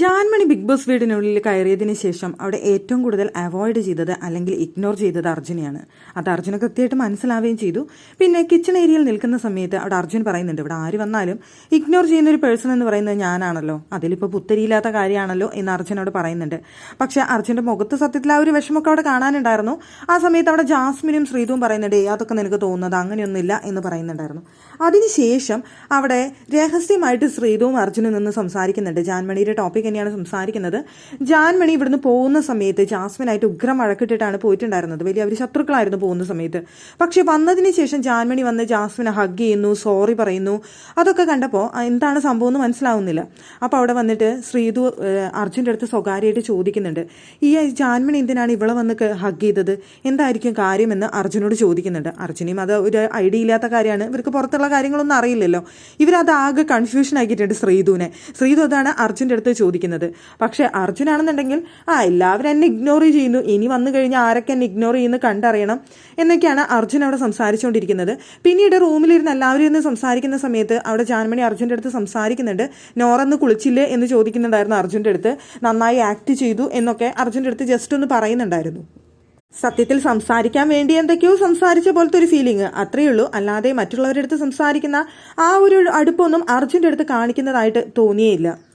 Jaanmoni big boss വീടിനുള്ളിൽ കയറിയതിന് ശേഷം അവിടെ ഏറ്റവും കൂടുതൽ അവോയ്ഡ് ചെയ്തത് അല്ലെങ്കിൽ ഇഗ്നോർ ചെയ്തത് അർജുനെയാണ്. അത് അർജുന കൃത്യമായിട്ട് മനസ്സിലാവുകയും ചെയ്തു. പിന്നെ കിച്ചൺ ഏരിയയിൽ നിൽക്കുന്ന സമയത്ത് അവിടെ അർജുൻ പറയുന്നുണ്ട് ഇവിടെ ആര് വന്നാലും ഇഗ്നോർ ചെയ്യുന്ന ഒരു പേഴ്സൺ എന്ന് പറയുന്നത് ഞാനാണല്ലോ. അതിലിപ്പോൾ പുത്തരിയില്ലാത്ത കാര്യമാണല്ലോ എന്ന് അർജുനോട് പറയുന്നുണ്ട്. പക്ഷെ അർജുന്റെ മുഖത്ത് സത്യത്തിൽ ആ ഒരു വിഷമൊക്കെ അവിടെ കാണാനുണ്ടായിരുന്നു. ആ സമയത്ത് അവിടെ ജാസ്മിനും ശ്രീതുവും പറയുന്നുണ്ട് അതൊക്കെ നിനക്ക് തോന്നുന്നത് അങ്ങനെയൊന്നുമില്ല എന്ന് പറയുന്നുണ്ടായിരുന്നു. അതിനുശേഷം അവിടെ രഹസ്യമായിട്ട് ശ്രീതുവും അർജുനും നിന്ന് സംസാരിക്കുന്നുണ്ട്. ജാൻമണിയുടെ ടോപ്പിക് തന്നെയാണ് സംസാരിക്കുന്നത്. ജാൻമണി ഇവിടുന്ന് പോകുന്ന സമയത്ത് ജാസ്മിനായിട്ട് ഉഗ്രം മഴക്കിട്ടിട്ടാണ് പോയിട്ടുണ്ടായിരുന്നത്. വലിയ അവർ ശത്രുക്കളായിരുന്നു പോകുന്ന സമയത്ത്. പക്ഷെ വന്നതിന് ശേഷം ജാൻമണി വന്ന് ജാസ്മിനെ ഹഗ് ചെയ്യുന്നു സോറി പറയുന്നു. അതൊക്കെ കണ്ടപ്പോൾ എന്താണ് സംഭവം എന്ന് മനസ്സിലാവുന്നില്ല. അപ്പോൾ അവിടെ വന്നിട്ട് ശ്രീതു അർജുന്റെ അടുത്ത് സ്വകാര്യമായിട്ട് ചോദിക്കുന്നുണ്ട്. ഈ ജാൻമണി എന്തിനാണ് ഇവളെ വന്ന് ഹഗ് ചെയ്തത്? എന്തായിരിക്കും കാര്യമെന്ന് അർജുനോട് ചോദിക്കുന്നുണ്ട്. അർജുനയും അത് ഒരു ഐഡിയ ഇല്ലാത്ത കാര്യമാണ്. ഇവർക്ക് പുറത്തുള്ള കാര്യങ്ങളൊന്നും അറിയില്ലല്ലോ. ഇവരത് ആകെ കൺഫ്യൂഷൻ ആക്കിയിട്ടുണ്ട് ശ്രീതുവിനെ. ശ്രീതു അതാണ് അർജുന്റെ അടുത്ത് ചോദിക്കുന്നത്. പക്ഷേ അർജുനാണെന്നുണ്ടെങ്കിൽ ആ എല്ലാവരും എന്നെ ഇഗ്നോർ ചെയ്യുന്നു. ഇനി വന്നു കഴിഞ്ഞാൽ ആരൊക്കെ എന്നെ ഇഗ്നോർ ചെയ്യുന്നു കണ്ടറിയണം എന്നൊക്കെയാണ് അർജുൻ അവിടെ സംസാരിച്ചുകൊണ്ടിരിക്കുന്നത്. പിന്നീട് റൂമിലിരുന്ന് എല്ലാവരും ഇരുന്ന് സംസാരിക്കുന്ന സമയത്ത് അവിടെ ജാൻമണി അർജുന്റെ അടുത്ത് സംസാരിക്കുന്നുണ്ട്. നോറന്ന് കുളിച്ചില്ലേ എന്ന് ചോദിക്കുന്നുണ്ടായിരുന്നു അർജുന്റെ അടുത്ത്. നന്നായി ആക്ട് ചെയ്തു എന്നൊക്കെ അർജുന്റെ അടുത്ത് ജസ്റ്റ് ഒന്ന് പറയുന്നുണ്ടായിരുന്നു. സത്യത്തിൽ സംസാരിക്കാൻ വേണ്ടി എന്തൊക്കെയോ സംസാരിച്ച പോലത്തെ ഒരു ഫീലിംഗ് അത്രയേ ഉള്ളൂ. അല്ലാതെ മറ്റുള്ളവരുടെ അടുത്ത് സംസാരിക്കുന്ന ആ ഒരു അടുപ്പൊന്നും അർജുന്റെ അടുത്ത് കാണിക്കുന്നതായിട്ട് തോന്നിയേയില്ല